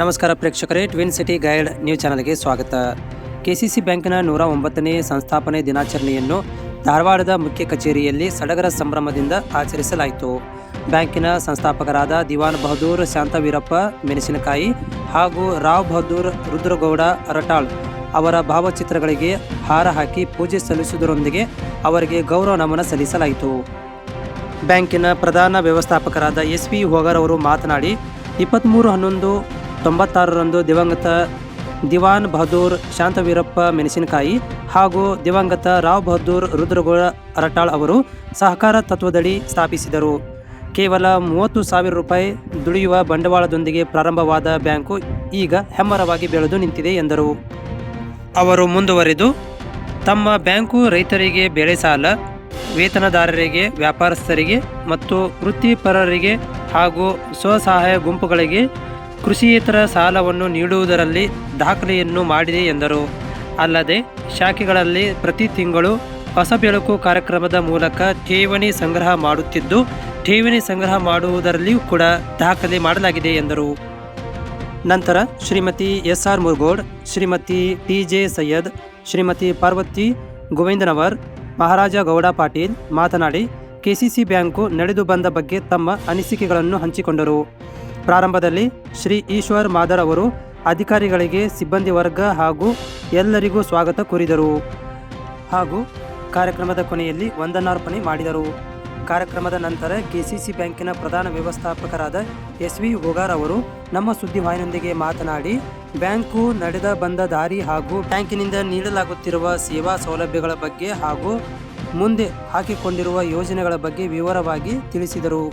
ನಮಸ್ಕಾರ ಪ್ರೇಕ್ಷಕರೇ twin city guide news ಚಾನಲ್ಗೆ ಸ್ವಾಗತ. ಕೆಸಿಸಿ ಬ್ಯಾಂಕಿನ ನೂರ ಒಂಬತ್ತನೇ ಸಂಸ್ಥಾಪನೆ ದಿನಾಚರಣೆಯನ್ನು ಧಾರವಾಡದ ಮುಖ್ಯ ಕಚೇರಿಯಲ್ಲಿ ಸಡಗರ ಸಂಭ್ರಮದಿಂದ ಆಚರಿಸಲಾಯಿತು. ಬ್ಯಾಂಕಿನ ಸಂಸ್ಥಾಪಕರಾದ ದಿವಾನ್ ಬಹದ್ದೂರ್, ಶಾಂತವೀರಪ್ಪ ಮೆಣಸಿನಕಾಯಿ ಹಾಗೂ ರಾವ್ ಬಹದ್ದೂರ್ ರುದ್ರಗೌಡ ರಟಾಳ್ ಅವರ ಭಾವಚಿತ್ರಗಳಿಗೆ ಹಾರ ಹಾಕಿ ಪೂಜೆ ಸಲ್ಲಿಸುವುದರೊಂದಿಗೆ ಅವರಿಗೆ ಗೌರವ ನಮನ ಸಲ್ಲಿಸಲಾಯಿತು. ಬ್ಯಾಂಕಿನ ಪ್ರಧಾನ ವ್ಯವಸ್ಥಾಪಕರಾದ ಎಸ್ ಪಿ ಹೋಗರ್ ಅವರು ಮಾತನಾಡಿ ಇಪ್ಪತ್ತ್ಮೂರು ಹನ್ನೊಂದು ತೊಂಬತ್ತಾರರಂದು ದಿವಂಗತ ದಿವಾನ್ ಬಹದ್ದೂರ್ ಶಾಂತವೀರಪ್ಪ ಮೆಣಸಿನಕಾಯಿ ಹಾಗೂ ದಿವಂಗತ ರಾವ್ ಬಹದ್ದೂರ್ ರುದ್ರಗೋಳ ಅರಟಾಳ್ ಅವರು ಸಹಕಾರ ತತ್ವದಡಿ ಸ್ಥಾಪಿಸಿದರು. ಕೇವಲ ಮೂವತ್ತು ಸಾವಿರ ರೂಪಾಯಿ ದುಡಿಯುವ ಬಂಡವಾಳದೊಂದಿಗೆ ಪ್ರಾರಂಭವಾದ ಬ್ಯಾಂಕು ಈಗ ಹೆಮ್ಮರವಾಗಿ ಬೆಳೆದು ನಿಂತಿದೆ ಎಂದರು. ಅವರು ಮುಂದುವರೆದು, ತಮ್ಮ ಬ್ಯಾಂಕು ರೈತರಿಗೆ ಬೆಳೆ ಸಾಲ, ವೇತನದಾರರಿಗೆ, ವ್ಯಾಪಾರಸ್ಥರಿಗೆ ಮತ್ತು ವೃತ್ತಿಪರರಿಗೆ ಹಾಗೂ ಸ್ವಸಹಾಯ ಗುಂಪುಗಳಿಗೆ ಕೃಷಿಯೇತರ ಸಾಲವನ್ನು ನೀಡುವುದರಲ್ಲಿ ದಾಖಲೆಯನ್ನು ಮಾಡಿದೆ ಎಂದರು. ಅಲ್ಲದೆ, ಶಾಖೆಗಳಲ್ಲಿ ಪ್ರತಿ ತಿಂಗಳು ಹೊಸ ಬೆಳಕು ಕಾರ್ಯಕ್ರಮದ ಮೂಲಕ ಠೇವಣಿ ಸಂಗ್ರಹ ಮಾಡುತ್ತಿದ್ದು, ಠೇವಣಿ ಸಂಗ್ರಹ ಮಾಡುವುದರಲ್ಲಿಯೂ ಕೂಡ ದಾಖಲೆ ಮಾಡಲಾಗಿದೆ ಎಂದರು. ನಂತರ Shrimati S R Murgod, Shrimati T J Syed, Shrimati Parvati Govindanavar, Maharaja Gowda Patil ಮಾತನಾಡಿ, ಕೆಸಿಸಿ ಬ್ಯಾಂಕು ನಡೆದು ಬಂದ ಬಗ್ಗೆ ತಮ್ಮ ಅನಿಸಿಕೆಗಳನ್ನು ಹಂಚಿಕೊಂಡರು. ಪ್ರಾರಂಭದಲ್ಲಿ ಶ್ರೀ ಈಶ್ವರ್ ಮಾದರ್ ಅವರು ಅಧಿಕಾರಿಗಳಿಗೆ ಸಿಬ್ಬಂದಿ ವರ್ಗ ಹಾಗೂ ಎಲ್ಲರಿಗೂ ಸ್ವಾಗತ ಕೋರಿದರು ಹಾಗೂ ಕಾರ್ಯಕ್ರಮದ ಕೊನೆಯಲ್ಲಿ ವಂದನಾರ್ಪಣೆ ಮಾಡಿದರು. ಕಾರ್ಯಕ್ರಮದ ನಂತರ ಕೆಸಿಸಿ ಬ್ಯಾಂಕಿನ ಪ್ರಧಾನ ವ್ಯವಸ್ಥಾಪಕರಾದ ಎಸ್ ವಿ ಹೋಗಾರ್ ಅವರು ನಮ್ಮ ಸುದ್ದಿವಾಹಿನಿಯೊಂದಿಗೆ ಮಾತನಾಡಿ, ಬ್ಯಾಂಕು ನಡೆದ ಬಂದ ದಾರಿ ಹಾಗೂ ಬ್ಯಾಂಕಿನಿಂದ ನೀಡಲಾಗುತ್ತಿರುವ ಸೇವಾ ಸೌಲಭ್ಯಗಳ ಬಗ್ಗೆ ಹಾಗೂ ಮುಂದೆ ಹಾಕಿಕೊಂಡಿರುವ ಯೋಜನೆಗಳ ಬಗ್ಗೆ ವಿವರವಾಗಿ ತಿಳಿಸಿದರು.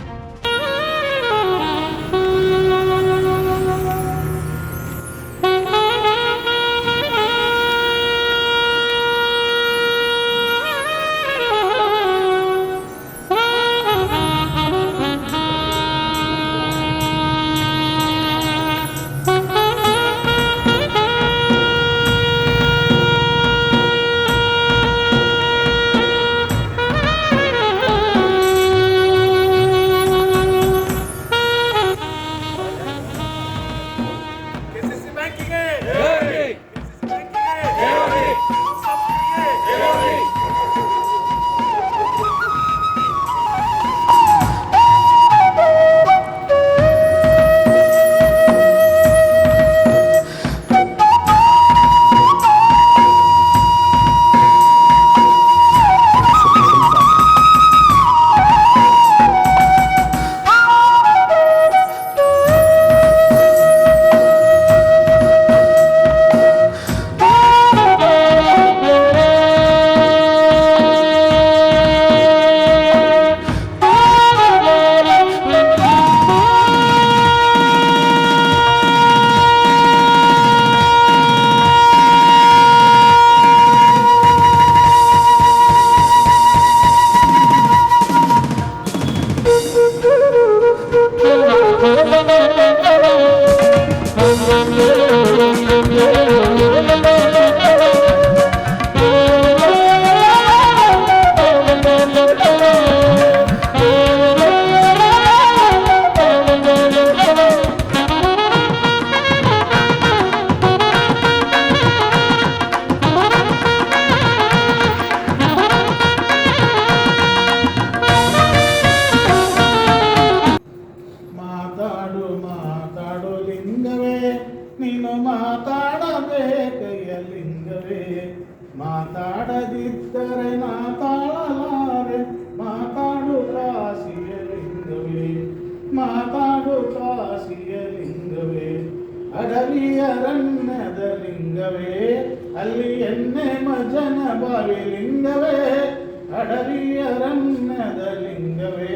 ರಣ್ಯದ ಲಿಂಗವೇ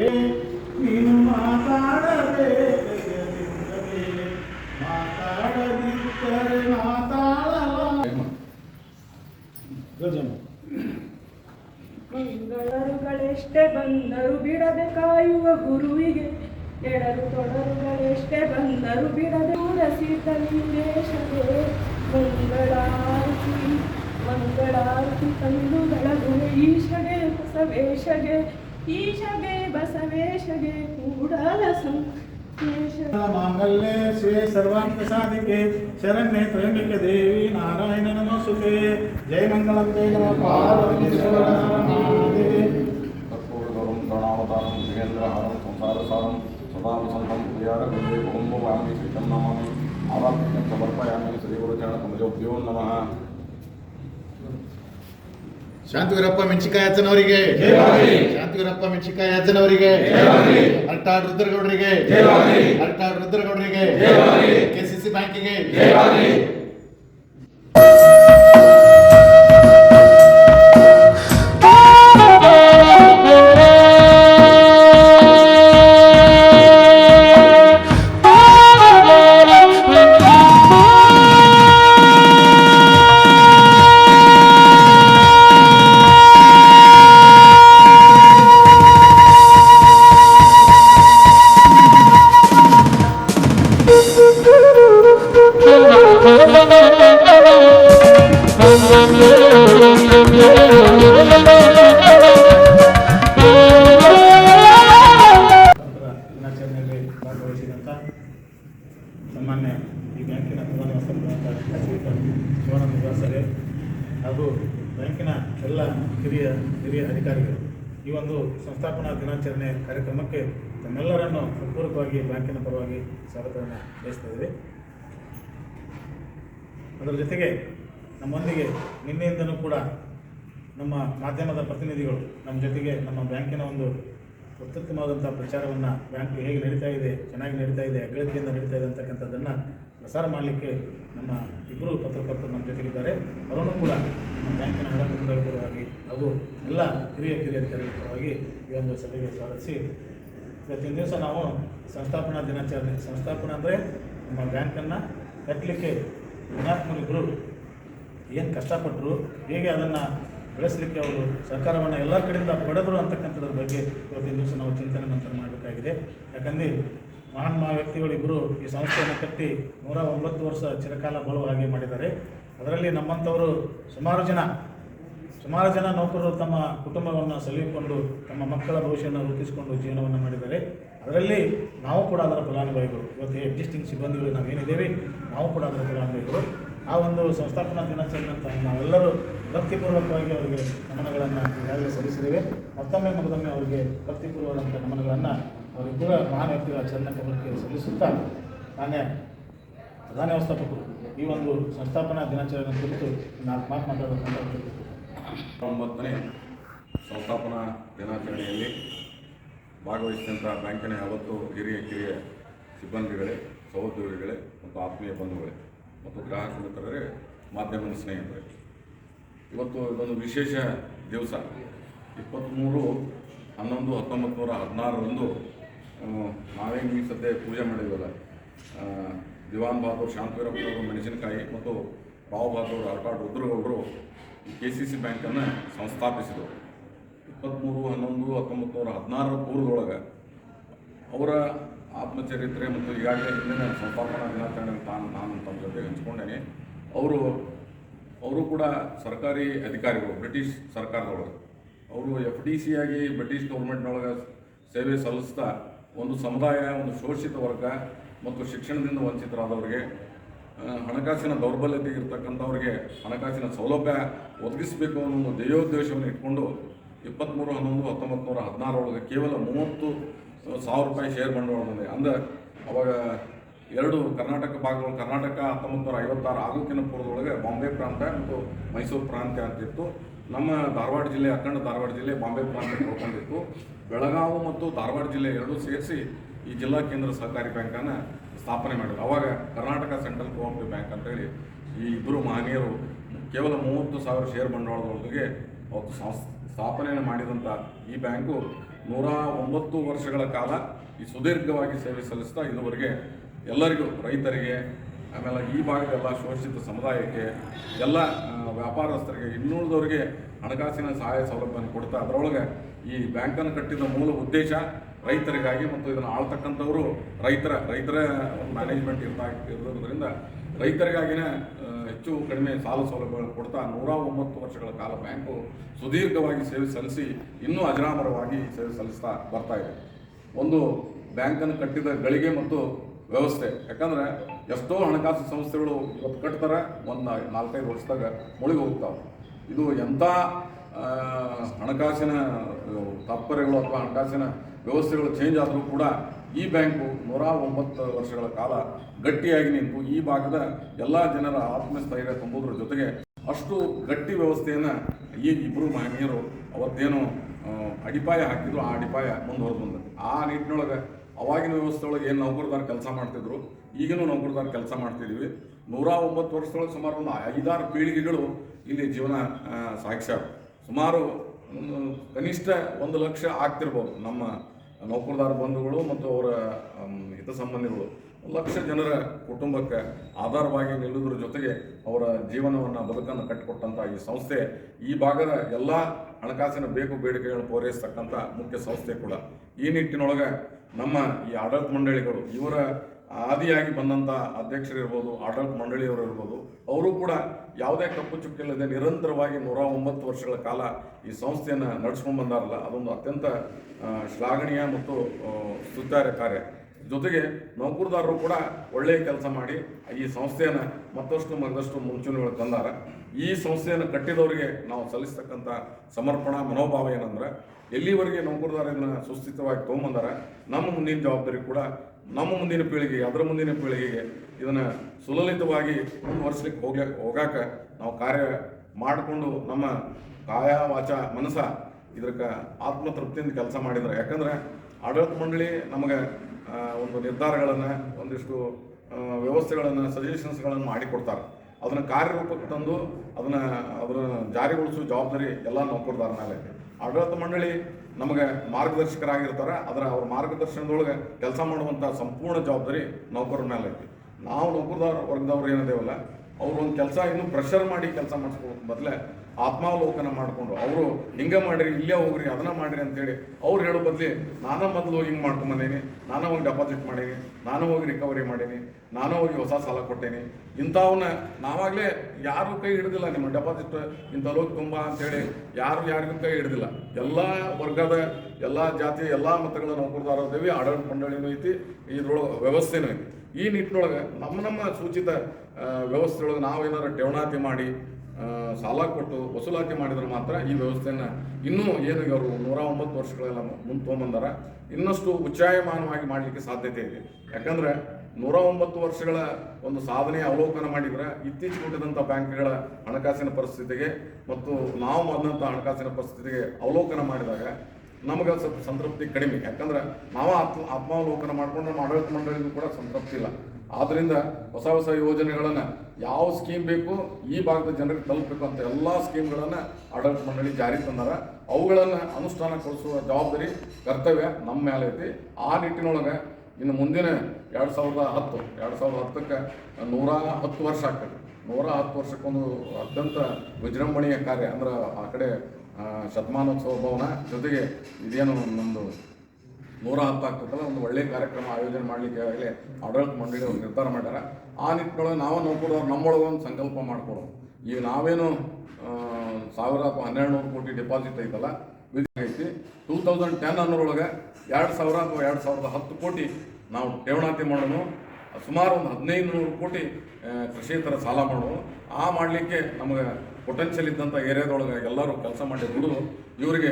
ನೀನು ಮಾತಾಡಬೇಕೆಯ ಲಿಂಗವೇ ಮಾತಾಡದಿದ್ದರೆ ಮಾತಾಡಲ ಮಂಗಳರುಗಳೆಷ್ಟೇ ಬಂದರು ಬಿಡದೆ ಕಾಯುವ ಗುರುವಿಗೆ, ಎಡರು ತೊಡರುಗಳೆಷ್ಟೇ ಬಂದರು ಬಿಡದೆ ಉರಸಿದ ಲಿಂಗೇಶಗೆ ಮಂಗಳಾರತಿ ಮಂಗಳಾರತಿ ತಂದು ಬೆಳಗುವೆ ಈಶಗೆ ಬಸವೇಶಗೆ ಈಶಗೆ ಬಸವೇಶಗೆ ಕೂಡಲ ಮಾಂಗಲ್ಯ ಶ್ರೀ ಸರ್ವಾಂತ ಸಾಧಿಕೆ ಶರಣ್ಯ ದೇವಿ ನಾರಾಯಣ ನಮಸ್ಸುತೆ ಜಯ ಮಂಗಳ ಜಯ ನಮ ಪಾರ್ವತೀಶ್ವರ ಸಂತಂ ಪ್ರಿಯಾರ ಗುರುವೇ ಶ್ರೀ ನಮಾಮಿ ನಮಃ. ಶಾಂತಿವೀರಪ್ಪ ಮೆಣಸಿಕಾಯಚ್ಚನವರಿಗೆ ಶಾಂತಿವೀರಪ್ಪ ಅಜ್ಜನವರಿಗೆ ಅರ್ಟಾಡ್ ರುದ್ರಗೌಡರಿಗೆ. ಅಟ್ಟಾ ರುದ್ರಗೌಡರಿಗೆ. ಕೆಸಿಸಿ ಬ್ಯಾಂಕಿಗೆ. ಬ್ಯಾಂಕಿನ ಪರವಾಗಿ ಸ್ವಾಗತವನ್ನು ಬಯಸ್ತಾ ಇದ್ದೀವಿ. ಅದರ ಜೊತೆಗೆ ನಮ್ಮೊಂದಿಗೆ ನಿನ್ನೆಯಿಂದಲೂ ಕೂಡ ನಮ್ಮ ಮಾಧ್ಯಮದ ಪ್ರತಿನಿಧಿಗಳು ನಮ್ಮ ಜೊತೆಗೆ ನಮ್ಮ ಬ್ಯಾಂಕಿನ ಒಂದು ಅತ್ಯುತ್ತಮವಾದಂಥ ಪ್ರಚಾರವನ್ನು ಬ್ಯಾಂಕ್ ಹೇಗೆ ನಡೀತಾ ಇದೆ, ಚೆನ್ನಾಗಿ ನಡೀತಾ ಇದೆ, ಅಭಿವೃದ್ಧಿಯಿಂದ ನಡೀತಾ ಇದೆ ಅಂತಕ್ಕಂಥದ್ದನ್ನು ಪ್ರಸಾರ ಮಾಡಲಿಕ್ಕೆ ನಮ್ಮ ಇಬ್ಬರು ಪತ್ರಕರ್ತರು ನಮ್ಮ ಜೊತೆಗಿದ್ದಾರೆ ಅವರನ್ನು ಕೂಡ ನಮ್ಮ ಬ್ಯಾಂಕಿನ ಹಣಕಾಸು ಪರವಾಗಿ ಹಾಗೂ ಎಲ್ಲ ಹಿರಿಯ ಕಿರಿಯ ಪರವಾಗಿ ಈ ಒಂದು ಸಭೆಗೆ ಸ್ವಾಗತಿಸಿ ಇವತ್ತಿನ ದಿವಸ ನಾವು ಸಂಸ್ಥಾಪನಾ ದಿನಾಚರಣೆ. ಸಂಸ್ಥಾಪನಾ ಅಂದರೆ ನಮ್ಮ ಬ್ಯಾಂಕನ್ನು ಕಟ್ಟಲಿಕ್ಕೆ ವಿನಾತ್ಮರಿಬ್ಬರು ಏನು ಕಷ್ಟಪಟ್ಟರು ಹೇಗೆ ಅದನ್ನು ಬೆಳೆಸಲಿಕ್ಕೆ ಅವರು ಸರ್ಕಾರವನ್ನು ಎಲ್ಲ ಕಡೆಯಿಂದ ಪಡೆದರು ಅಂತಕ್ಕಂಥದ್ರ ಬಗ್ಗೆ ಇವತ್ತಿನ ದಿವಸ ನಾವು ಚಿಂತನೆ ನಂತರ ಮಾಡಬೇಕಾಗಿದೆ. ಯಾಕಂದರೆ ಮಹಾನ್ ಮಹಾ ವ್ಯಕ್ತಿಗಳಿಬ್ಬರು ಈ ಸಂಸ್ಥೆಯನ್ನು ಕಟ್ಟಿ ನೂರ ಒಂಬತ್ತು ವರ್ಷ ಚಿರಕಾಲ ಬಾಳುವ ಹಾಗೆ ಮಾಡಿದ್ದಾರೆ. ಅದರಲ್ಲಿ ನಮ್ಮಂಥವರು ಸುಮಾರು ಜನ ಸುಮಾರು ಜನ ನೌಕರರು ತಮ್ಮ ಕುಟುಂಬವನ್ನು ಸೆಳೆಯಿಕೊಂಡು ತಮ್ಮ ಮಕ್ಕಳ ಭವಿಷ್ಯವನ್ನು ರೂಪಿಸಿಕೊಂಡು ಜೀವನವನ್ನು ಮಾಡಿದ್ದಾರೆ. ಅದರಲ್ಲಿ ನಾವು ಕೂಡ ಅದರ ಫಲಾನುಭವಿಗಳು. ಇವತ್ತು ಎಕ್ಸಿಸ್ಟಿಂಗ್ ಸಿಬ್ಬಂದಿಗಳು ನಾವೇನಿದ್ದೇವೆ, ನಾವು ಕೂಡ ಅದರ ಫಲಾನುಭವಿಗಳು. ಆ ಒಂದು ಸಂಸ್ಥಾಪನಾ ದಿನಾಚರಣೆ ಅಂತ ನಾವೆಲ್ಲರೂ ಭಕ್ತಿಪೂರ್ವಕವಾಗಿ ಅವರಿಗೆ ನಮನಗಳನ್ನು ಈಗಾಗಲೇ ಸಲ್ಲಿಸಿದ್ದೇವೆ. ಮತ್ತೊಮ್ಮೆ ಮಗದೊಮ್ಮೆ ಅವರಿಗೆ ಭಕ್ತಿಪೂರ್ವಕವಾದಂಥ ನಮನಗಳನ್ನು ಅವರಿಬ್ಬರ ಮಹಾನ್ ವ್ಯಕ್ತಿಗಳ ಚರಣ ಕಮಲಕ್ಕೆ ಸಲ್ಲಿಸುತ್ತಾ ನಾನೇ ಪ್ರಧಾನ ವ್ಯವಸ್ಥಾಪಕರು ಈ ಒಂದು ಸಂಸ್ಥಾಪನಾ ದಿನಾಚರಣೆ ಕುರಿತು ನಾಲ್ಕು ಮಾತು ಮಾತಾಡಬೇಕಂತ ಒಂಬತ್ತನೇ ಸಂಸ್ಥಾಪನಾ ದಿನಾಚರಣೆಯಲ್ಲಿ ಭಾಗವಹಿಸಿದಂಥ ಬ್ಯಾಂಕಿನ ಯಾವತ್ತು ಹಿರಿಯ ಕಿರಿಯ ಸಿಬ್ಬಂದಿಗಳೇ, ಸಹೋದ್ಯೋಗಿಗಳೇ ಮತ್ತು ಆತ್ಮೀಯ ಬಂಧುಗಳೇ ಮತ್ತು ಗ್ರಾಹಕ ಮಿತ್ರರೇ, ಮಾಧ್ಯಮದ ಸ್ನೇಹಿತರೆ. ಇವತ್ತು ಇದೊಂದು ವಿಶೇಷ ದಿವಸ. ಇಪ್ಪತ್ತ್ಮೂರು ಹನ್ನೊಂದು ಹತ್ತೊಂಬತ್ತು ನೂರ ಹದಿನಾರರಂದು ನಾವೇನು ಈ ಸದ್ಯ ಪೂಜೆ ಮಾಡಿದ್ವಲ್ಲ. ದಿವಾನ್ ಬಹದ್ದೂರ್ ಶಾಂತವೀರಪ್ಪನವರು ಮೆಣಸಿನಕಾಯಿ ಮತ್ತು ರಾವ್ ಬಹದ್ದೂರ್ ಅರ್ಕಾಡ್ ರುದ್ರಗೌಡರು ಕೆ ಸಿ ಸಿ ಬ್ಯಾಂಕನ್ನು ಸಂಸ್ಥಾಪಿಸಿದರು. ಇಪ್ಪತ್ತ್ಮೂರು ಹನ್ನೊಂದು ಹತ್ತೊಂಬತ್ತು ನೂರ ಹದಿನಾರರ ಪೂರ್ವದೊಳಗೆ ಅವರ ಆತ್ಮಚರಿತ್ರೆ ಮತ್ತು ಈಗಾಗಲೇ ಹಿಂದಿನ ಸಂಸ್ಥಾಪನಾ ದಿನಾಚರಣೆ ತಾನು ನಾನು ತಮ್ಮ ಜೊತೆ ಹಂಚ್ಕೊಂಡೇನೆ. ಅವರು ಅವರು ಕೂಡ ಸರ್ಕಾರಿ ಅಧಿಕಾರಿಗಳು, ಬ್ರಿಟಿಷ್ ಸರ್ಕಾರದೊಳಗೆ. ಅವರು ಎಫ್ ಡಿ ಸಿ ಆಗಿ ಬ್ರಿಟಿಷ್ ಗೌರ್ಮೆಂಟ್ನೊಳಗೆ ಸೇವೆ ಸಲ್ಲಿಸ್ತಾ ಒಂದು ಸಮುದಾಯ, ಒಂದು ಶೋಷಿತ ವರ್ಗ ಮತ್ತು ಶಿಕ್ಷಣದಿಂದ ವಂಚಿತರಾದವರಿಗೆ ಹಣಕಾಸಿನ ದೌರ್ಬಲ್ಯತೆ ಇರತಕ್ಕಂಥವ್ರಿಗೆ ಹಣಕಾಸಿನ ಸೌಲಭ್ಯ ಒದಗಿಸಬೇಕು ಅನ್ನೋ ಒಂದು ಧ್ಯೇಯೋದ್ದೇಶವನ್ನು ಇಟ್ಕೊಂಡು ಇಪ್ಪತ್ತ್ಮೂರು, ಹನ್ನೊಂದು ಹತ್ತೊಂಬತ್ತು ನೂರ ಹದಿನಾರರೊಳಗೆ ಕೇವಲ ಮೂವತ್ತು ಸಾವಿರ ರೂಪಾಯಿ ಶೇರ್ ಬಂಡವಾಳ ಬಂದಿದೆ. ಅಂದ್ರೆ ಅವಾಗ ಎರಡು ಕರ್ನಾಟಕ ಭಾಗಗಳು, ಕರ್ನಾಟಕ ಹತ್ತೊಂಬತ್ತು ನೂರ ಐವತ್ತಾರು ಆಗುಕಿನ ಪೂರ್ವದೊಳಗೆ ಬಾಂಬೆ ಪ್ರಾಂತ ಮತ್ತು ಮೈಸೂರು ಪ್ರಾಂತ್ಯ ಅಂತಿತ್ತು ನಮ್ಮ ಧಾರವಾಡ ಜಿಲ್ಲೆ, ಅಖಂಡ ಧಾರವಾಡ ಜಿಲ್ಲೆ ಬಾಂಬೆ ಪ್ರಾಂತ್ಯ ಕಳ್ಕೊಂಡಿತ್ತು ಬೆಳಗಾವಿ ಮತ್ತು ಧಾರವಾಡ ಜಿಲ್ಲೆ ಎರಡೂ ಸೇರಿಸಿ ಈ ಜಿಲ್ಲಾ ಕೇಂದ್ರ ಸಹಕಾರಿ ಬ್ಯಾಂಕನ್ನು ಸ್ಥಾಪನೆ ಮಾಡಿದ್ರು. ಅವಾಗ ಕರ್ನಾಟಕ ಸೆಂಟ್ರಲ್ ಕೋಆಪರೇಟಿವ್ ಬ್ಯಾಂಕ್ ಅಂತೇಳಿ ಈ ಇಬ್ಬರು ಮಹನೀಯರು ಕೇವಲ ಮೂವತ್ತು ಸಾವಿರ ಶೇರ್ ಬಂಡವಾಳದೊಂದಿಗೆ ಅವತ್ತು ಸ್ಥಾಪನೆಯನ್ನು ಮಾಡಿದಂಥ ಈ ಬ್ಯಾಂಕು ನೂರ ಒಂಬತ್ತು ವರ್ಷಗಳ ಕಾಲ ಈ ಸುದೀರ್ಘವಾಗಿ ಸೇವೆ ಸಲ್ಲಿಸ್ತಾ ಇದುವರೆಗೆ ಎಲ್ಲರಿಗೂ, ರೈತರಿಗೆ, ಆಮೇಲೆ ಈ ಭಾಗದ ಎಲ್ಲ ಶೋಷಿತ ಸಮುದಾಯಕ್ಕೆ, ಎಲ್ಲ ವ್ಯಾಪಾರಸ್ಥರಿಗೆ, ಇನ್ನುಳಿದವರಿಗೆ ಹಣಕಾಸಿನ ಸಹಾಯ ಸೌಲಭ್ಯವನ್ನು ಕೊಡ್ತಾ ಅದರೊಳಗೆ ಈ ಬ್ಯಾಂಕನ್ನು ಕಟ್ಟಿದ ಮೂಲ ಉದ್ದೇಶ ರೈತರಿಗಾಗಿ ಮತ್ತು ಇದನ್ನು ಆಳ್ತಕ್ಕಂಥವರು ರೈತರ ರೈತರ ಮ್ಯಾನೇಜ್ಮೆಂಟ್ ಇರ್ತಾ ಇರೋದ್ರಿಂದ ರೈತರಿಗಾಗಿನೇ ಹೆಚ್ಚು ಕಡಿಮೆ ಸಾಲ ಸೌಲಭ್ಯಗಳನ್ನು ಕೊಡ್ತಾ ನೂರ ಒಂಬತ್ತು ವರ್ಷಗಳ ಕಾಲ ಬ್ಯಾಂಕು ಸುದೀರ್ಘವಾಗಿ ಸೇವೆ ಸಲ್ಲಿಸಿ ಇನ್ನೂ ಅಜರಾಮರವಾಗಿ ಸೇವೆ ಸಲ್ಲಿಸ್ತಾ ಬರ್ತಾ ಇದೆ. ಒಂದು ಬ್ಯಾಂಕನ್ನು ಕಟ್ಟಿದ ಗಳಿಗೆ ಮತ್ತು ವ್ಯವಸ್ಥೆ. ಯಾಕಂದ್ರೆ ಎಷ್ಟೋ ಹಣಕಾಸು ಸಂಸ್ಥೆಗಳು ಇವತ್ತು ಕಟ್ತಾರೆ, ಒಂದು ನಾಲ್ಕೈದು ವರ್ಷದಾಗ ಮುಳುಗಿ ಹೋಗ್ತಾವೆ. ಇದು ಎಂಥ ಹಣಕಾಸಿನ, ತಾತ್ಪರ್ಯಗಳು ಅಥವಾ ಹಣಕಾಸಿನ ವ್ಯವಸ್ಥೆಗಳು ಚೇಂಜ್ ಆದರೂ ಕೂಡ ಈ ಬ್ಯಾಂಕು ನೂರ ಒಂಬತ್ತು ವರ್ಷಗಳ ಕಾಲ ಗಟ್ಟಿಯಾಗಿ ನಿಂತು ಈ ಭಾಗದ ಎಲ್ಲ ಜನರ ಆತ್ಮಸ್ಥೈರ್ಯ ತುಂಬುವುದರ ಜೊತೆಗೆ ಅಷ್ಟು ಗಟ್ಟಿ ವ್ಯವಸ್ಥೆಯನ್ನು ಈ ಇಬ್ಬರು ಮಹನೀಯರು ಅವತ್ತೇನು ಅಡಿಪಾಯ ಹಾಕಿದ್ರು ಆ ಅಡಿಪಾಯ ಮುಂದುವರೆದು ಬಂದ ಆ ನಿಟ್ಟಿನೊಳಗೆ ಅವಾಗಿನ ವ್ಯವಸ್ಥೆಯೊಳಗೆ ಏನು ನೌಕರದಾರ ಕೆಲಸ ಮಾಡ್ತಿದ್ರು ಈಗಿನೂ ನೌಕರದಾರ ಕೆಲಸ ಮಾಡ್ತಿದ್ದೀವಿ ನೂರ ಒಂಬತ್ತು ವರ್ಷದೊಳಗೆ ಸುಮಾರು ಒಂದು ಐದಾರು ಪೀಳಿಗೆಗಳು ಇಲ್ಲಿ ಜೀವನ ಆ, ಸಾಗಿಸ್ಯಾವ ಸುಮಾರು ಕನಿಷ್ಠ ಒಂದು ಲಕ್ಷ ಆಗ್ತಿರ್ಬೋದು ನಮ್ಮ ನೌಕರದಾರ ಬಂಧುಗಳು ಮತ್ತು ಅವರ ಹಿತ ಸಂಬಂಧಿಗಳು ಲಕ್ಷ ಜನರ ಕುಟುಂಬಕ್ಕೆ ಆಧಾರವಾಗಿ ನಿಲ್ಲುವುದ್ರ ಜೊತೆಗೆ ಅವರ ಜೀವನವನ್ನು ಬದುಕನ್ನು ಕಟ್ಟಿಕೊಟ್ಟಂಥ ಈ ಸಂಸ್ಥೆ, ಈ ಭಾಗದ ಎಲ್ಲ ಹಣಕಾಸಿನ ಬೇಕು ಬೇಡಿಕೆಗಳನ್ನು ಪೂರೈಸತಕ್ಕಂಥ ಮುಖ್ಯ ಸಂಸ್ಥೆ ಕೂಡ. ಈ ನಿಟ್ಟಿನೊಳಗೆ ನಮ್ಮ ಈ ಆಡಳಿತ ಮಂಡಳಿಗಳು ಇವರ ಆದಿಯಾಗಿ ಬಂದಂಥ ಅಧ್ಯಕ್ಷರಿರ್ಬೋದು ಆಡಳಿತ ಮಂಡಳಿಯವರು ಇರ್ಬೋದು ಅವರು ಕೂಡ ಯಾವುದೇ ಕಪ್ಪು ಚುಕ್ಕಿಲ್ಲದೆ ನಿರಂತರವಾಗಿ ನೂರ ಒಂಬತ್ತು ವರ್ಷಗಳ ಕಾಲ ಈ ಸಂಸ್ಥೆಯನ್ನು ನಡೆಸ್ಕೊಂಡು ಬಂದಾರಲ್ಲ ಅದೊಂದು ಅತ್ಯಂತ ಶ್ಲಾಘನೀಯ ಮತ್ತು ಆ, ಕಾರ್ಯ. ಜೊತೆಗೆ ನೌಕರದಾರರು ಕೂಡ ಒಳ್ಳೆಯ ಕೆಲಸ ಮಾಡಿ ಈ ಸಂಸ್ಥೆಯನ್ನು ಮತ್ತಷ್ಟು ಮತ್ತಷ್ಟು ಮುಂಚೂಣಿಗಳು ತಂದಾರ. ಈ ಸಂಸ್ಥೆಯನ್ನು ಕಟ್ಟಿದವರಿಗೆ ನಾವು ಸಲ್ಲಿಸ್ತಕ್ಕಂಥ ಸಮರ್ಪಣಾ ಮನೋಭಾವ ಏನಂದ್ರೆ ಎಲ್ಲಿವರೆಗೆ ನೌಕರದಾರ ಸುಸ್ಥಿತವಾಗಿ ತೊಗೊಂಬಂದಾರ ನಮ್ಮ ಮುಂದಿನ ಜವಾಬ್ದಾರಿ ಕೂಡ ನಮ್ಮ ಮುಂದಿನ ಪೀಳಿಗೆಗೆ, ಅದರ ಮುಂದಿನ ಪೀಳಿಗೆಗೆ ಇದನ್ನು ಸುಲಲಿತವಾಗಿ ಮುಂದುವರಿಸ್ಲಿಕ್ಕೆ ಹೋಗ್ಲಿಕ್ಕೆ ಹೋಗಾಕ ನಾವು ಕಾರ್ಯ ಮಾಡಿಕೊಂಡು ನಮ್ಮ ಕಾಯ ವಾಚ ಮನಸ ಇದಕ್ಕೆ ಆತ್ಮತೃಪ್ತಿಯಿಂದ ಕೆಲಸ ಮಾಡಿದ್ರೆ. ಯಾಕಂದ್ರೆ ಆಡಳಿತ ಮಂಡಳಿ ನಮಗೆ ಒಂದು ನಿರ್ಧಾರಗಳನ್ನು, ಒಂದಿಷ್ಟು ವ್ಯವಸ್ಥೆಗಳನ್ನು ಸಜೆಷನ್ಸ್ಗಳನ್ನು ಮಾಡಿಕೊಡ್ತಾರೆ ಅದನ್ನು ಕಾರ್ಯರೂಪಕ್ಕೆ ತಂದು ಅದನ್ನು ಅದರ ಜಾರಿಗೊಳಿಸುವ ಜವಾಬ್ದಾರಿ ಎಲ್ಲ ನೌಕರದಾರ ಮೇಲೆ ಐತೆ ಆಡಳಿತ ಮಂಡಳಿ ನಮಗೆ ಮಾರ್ಗದರ್ಶಕರಾಗಿರ್ತಾರೆ, ಅದರ ಅವ್ರ ಮಾರ್ಗದರ್ಶನದೊಳಗೆ ಕೆಲಸ ಮಾಡುವಂಥ ಸಂಪೂರ್ಣ ಜವಾಬ್ದಾರಿ ನೌಕರರ ಮೇಲೆ ಐತಿ. ನಾವು ನೌಕರದವ್ರ ವರ್ಗದವ್ರು ಏನಿದೇವಲ್ಲ, ಅವ್ರು ಒಂದು ಕೆಲಸ ಇನ್ನೂ ಪ್ರೆಷರ್ ಮಾಡಿ ಕೆಲಸ ಮಾಡಿಸ್ಕೊಳ್ಳೋದು ಬದಲೇ ಆತ್ಮಾವಲೋಕನ ಮಾಡಿಕೊಂಡು, ಅವರು ಹಿಂಗೆ ಮಾಡಿರಿ, ಇಲ್ಲೇ ಹೋಗ್ರಿ, ಅದನ್ನ ಮಾಡಿರಿ ಅಂತೇಳಿ ಅವ್ರು ಹೇಳೋ ಬದಲಿ ನಾನೇ ಮೊದಲು ಹೋಗಿ ಮಾಡ್ಕೊಂಬಂದೀನಿ ನಾನೇ ಹೋಗಿ ಡೆಪಾಸಿಟ್ ಮಾಡೀನಿ, ನಾನು ಹೋಗಿ ರಿಕವರಿ ಮಾಡೀನಿ ನಾನು ಹೋಗಿ ಹೊಸ ಸಾಲ ಕೊಟ್ಟೇನೆ. ಇಂಥವನ್ನ ನಾವಾಗಲೇ ಯಾರು ಕೈ ಹಿಡ್ದಿಲ್ಲ, ನಿಮ್ಮ ಡೆಪಾಸಿಟ್ ಇಂಥ ಲೋಕ ತುಂಬ ಅಂತೇಳಿ ಯಾರು ಯಾರಿಗೂ ಕೈ ಹಿಡ್ದಿಲ್ಲ. ಎಲ್ಲ ವರ್ಗದ, ಎಲ್ಲ ಜಾತಿ, ಎಲ್ಲ ಮತಗಳ ನೌಕರದಾರ ಇದ್ದೀವಿ ಆಡಳಿತ ಮಂಡಳಿನೂ ಐತಿ, ಇದ್ರೊಳಗೆ ವ್ಯವಸ್ಥೆನೂ ಐತಿ. ಈ ನಿಟ್ಟಿನೊಳಗೆ ನಮ್ಮ ನಮ್ಮ ಸೂಚಿತ ವ್ಯವಸ್ಥೆಯೊಳಗೆ ನಾವೇನಾರು ಠೇವಣಾತಿ ಮಾಡಿ ಸಾಲ ಕೊಟ್ಟು ವಸೂಲಾತಿ ಮಾಡಿದ್ರೆ ಮಾತ್ರ ಈ ವ್ಯವಸ್ಥೆಯನ್ನು ಇನ್ನೂ ಏನು ಅವರು ನೂರ ಒಂಬತ್ತು ವರ್ಷಗಳೆಲ್ಲ ಮುಂದೆ ತೊಗೊಂಬಂದಾರ, ಇನ್ನಷ್ಟು ಉಚ್ಚಾಯಮಾನವಾಗಿ ಮಾಡಲಿಕ್ಕೆ ಸಾಧ್ಯತೆ ಇದೆ. ಯಾಕಂದ್ರೆ ನೂರ ಒಂಬತ್ತು ವರ್ಷಗಳ ಒಂದು ಸಾಧನೆ ಅವಲೋಕನ ಮಾಡಿದ್ರೆ ಇತ್ತೀಚೆಗೆ ಹುಟ್ಟಿದಂಥ ಬ್ಯಾಂಕ್ಗಳ ಹಣಕಾಸಿನ ಪರಿಸ್ಥಿತಿಗೆ ಮತ್ತು ನಾವು ಬಂದಂಥ ಹಣಕಾಸಿನ ಪರಿಸ್ಥಿತಿಗೆ ಅವಲೋಕನ ಮಾಡಿದಾಗ ನಮಗೆ ಸ್ವಲ್ಪ ಸಂತೃಪ್ತಿ ಕಡಿಮೆ. ಯಾಕಂದ್ರೆ ನಾವು ಆತ್ಮ, ಆತ್ಮಾವಲೋಕನ ಮಾಡಿಕೊಂಡು ನಮ್ಮ ಆಡಳಿತ ಮಂಡಳಿಗೂ ಕೂಡ ಸಂತೃಪ್ತಿ ಇಲ್ಲ. ಆದ್ದರಿಂದ ಹೊಸ ಹೊಸ ಯೋಜನೆಗಳನ್ನು ಯಾವ ಸ್ಕೀಮ್ ಬೇಕು ಈ ಭಾಗದ ಜನರಿಗೆ ತಲುಪಬೇಕು ಅಂತ ಎಲ್ಲ ಸ್ಕೀಮ್ಗಳನ್ನು ಆಡಳಿತ ಮಂಡಳಿ ಜಾರಿ ತಂದಾರ. ಅವುಗಳನ್ನು ಅನುಷ್ಠಾನಗೊಳಿಸುವ ಜವಾಬ್ದಾರಿ, ಕರ್ತವ್ಯ ನಮ್ಮ ಮೇಲೆ ಐತಿ. ಆ ನಿಟ್ಟಿನೊಳಗೆ ಇನ್ನು ಮುಂದಿನ ಎರಡು ಸಾವಿರದ ಹತ್ತು, ಎರಡು ಸಾವಿರದ ಹತ್ತಕ್ಕೆ ನೂರ ಹತ್ತು ವರ್ಷ ಆಗ್ತದೆ. ನೂರ ಹತ್ತು ವರ್ಷಕ್ಕೊಂದು ಅತ್ಯಂತ ವಿಜೃಂಭಣೆಯ ಕಾರ್ಯ ಅಂದ್ರೆ ಆ ಕಡೆ ಶತಮಾನೋತ್ಸವ ಭವನ ಜೊತೆಗೆ ಇದೇನು ನಮ್ಮದು ನೂರ ಹತ್ತು ಆಗ್ತದಲ್ಲ, ಒಂದು ಒಳ್ಳೆಯ ಕಾರ್ಯಕ್ರಮ ಆಯೋಜನೆ ಮಾಡಲಿಕ್ಕೆ ಆಗಲೇ ಆಡಳಿತ ಮಂಡಳಿ ಅವ್ರು ನಿರ್ಧಾರ ಮಾಡ್ಯಾರ. ಆ ನಿಟ್ಟಿನೊಳಗೆ ನಾವು ನೋಡ್ಕೊಡೋರು ನಮ್ಮೊಳಗೆ ಒಂದು ಸಂಕಲ್ಪ ಮಾಡ್ಕೊಡೋದು ಈಗ ನಾವೇನು ಸಾವಿರ ಅಥವಾ ಹನ್ನೆರಡು ನೂರು ಕೋಟಿ ಡೆಪಾಸಿಟ್ ಐತಲ್ಲ ಐತಿ ಟೂ ತೌಸಂಡ್ ಟೆನ್ ಅನ್ನೋರೊಳಗೆ ಎರಡು ಸಾವಿರ ಅಥವಾ ಎರಡು ಸಾವಿರದ ಹತ್ತು ಕೋಟಿ ನಾವು ಠೇವಣಾತಿ ಮಾಡೋಣ ಸುಮಾರು ಒಂದು ಹದಿನೈದು ನೂರು ಕೋಟಿ ಆ, ಕೃಷಿಯೇತರ ಸಾಲ ಮಾಡೋಣ ಆ ಮಾಡಲಿಕ್ಕೆ ನಮಗೆ ಪೊಟೆನ್ಷಿಯಲ್ ಇದ್ದಂಥ ಏರಿಯಾದೊಳಗೆ ಎಲ್ಲರೂ ಕೆಲಸ ಮಾಡಿ ದುಡಿದು ಇವರಿಗೆ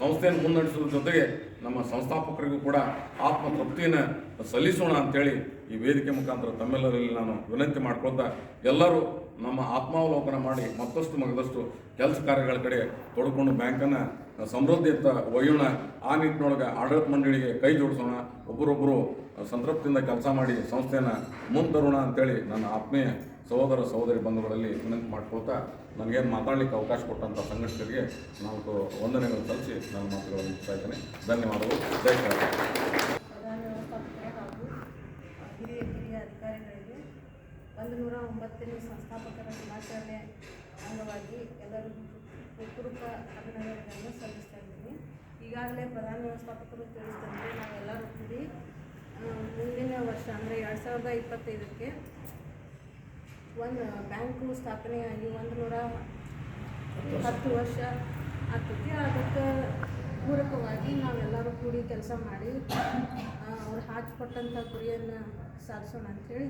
ಸಂಸ್ಥೆಯನ್ನು ಮುನ್ನಡೆಸೋದ್ರ ಜೊತೆಗೆ ನಮ್ಮ ಸಂಸ್ಥಾಪಕರಿಗೂ ಕೂಡ ಆತ್ಮ ತೃಪ್ತಿಯನ್ನು ಸಲ್ಲಿಸೋಣ ಅಂತೇಳಿ ಈ ವೇದಿಕೆ ಮುಖಾಂತರ ತಮ್ಮೆಲ್ಲರಲ್ಲಿ ನಾನು ವಿನಂತಿ ಮಾಡ್ಕೊಳ್ತಾ ಎಲ್ಲರೂ ನಮ್ಮ ಆತ್ಮಾವಲೋಕನ ಮಾಡಿ ಮತ್ತಷ್ಟು ಮಗದಷ್ಟು ಕೆಲಸ ಕಾರ್ಯಗಳ ಕಡೆ ತೊಡ್ಕೊಂಡು ಬ್ಯಾಂಕನ್ನು ಸಮೃದ್ಧಿಯತ್ತ ಒಯ್ಯೋಣ, ಆ ನಿಟ್ಟಿನೊಳಗೆ ಆಡಳಿತ ಮಂಡಳಿಗೆ ಕೈ ಜೋಡಿಸೋಣ. ಒಬ್ಬರೊಬ್ಬರು ಸಂತೃಪ್ತಿಯಿಂದ ಕೆಲಸ ಮಾಡಿ ಸಂಸ್ಥೆಯನ್ನು ಮುಂದರೋಣ ಅಂತೇಳಿ ನನ್ನ ಆತ್ಮೀಯ ಸಹೋದರ ಸಹೋದರಿ ಬಂಧುಗಳಲ್ಲಿ ವಿನಂತಿ ಮಾಡ್ಕೊಳ್ತಾ ನನಗೇನು ಮಾತಾಡಲಿಕ್ಕೆ ಅವಕಾಶ ಕೊಟ್ಟಂಥ ಸಂಘಟಕರಿಗೆ ನಾಲ್ಕು ವಂದನೆಗಳನ್ನು ಸಲ್ಲಿಸಿ ನನ್ನ ಮಾತುಗಳನ್ನು ಮುಗಿಸ್ತಾ ಇದ್ದೇನೆ. ಧನ್ಯವಾದಗಳು. ಜೈ ಹಿರಿಯ ಒಂದು ನೂರ ಒಂಬತ್ತನೇ ಸಂಸ್ಥಾಪಕರ ದಿನಾಚರಣೆ ಹೃತ್ಪೂರ್ವಕ ಅಭಿನಂದನೆಗಳನ್ನು ಸಲ್ಲಿಸ್ತಾ ಇದ್ದೀನಿ ಈಗಾಗಲೇ ಪ್ರಧಾನ ವ್ಯವಸ್ಥಾಪಕರು ತಿಳಿಸಿದಂತೆ ನಾವೆಲ್ಲರೂ ಆ, ಮುಂದಿನ ವರ್ಷ ಅಂದರೆ ಎರಡು ಸಾವಿರದ ಇಪ್ಪತ್ತೈದಕ್ಕೆ ಒಂದು ಬ್ಯಾಂಕು ಸ್ಥಾಪನೆಯಾಗಿ ಒಂದು ನೂರ ಹತ್ತು ವರ್ಷ ಆಗ್ತೈತಿ. ಅದಕ್ಕೆ ಪೂರಕವಾಗಿ ನಾವೆಲ್ಲರೂ ಕೂಡಿ ಕೆಲಸ ಮಾಡಿ ಅವ್ರು ಹಾಕಿಕೊಟ್ಟಂಥ ಗುರಿಯನ್ನು ಸಾಧಿಸೋಣ ಅಂಥೇಳಿ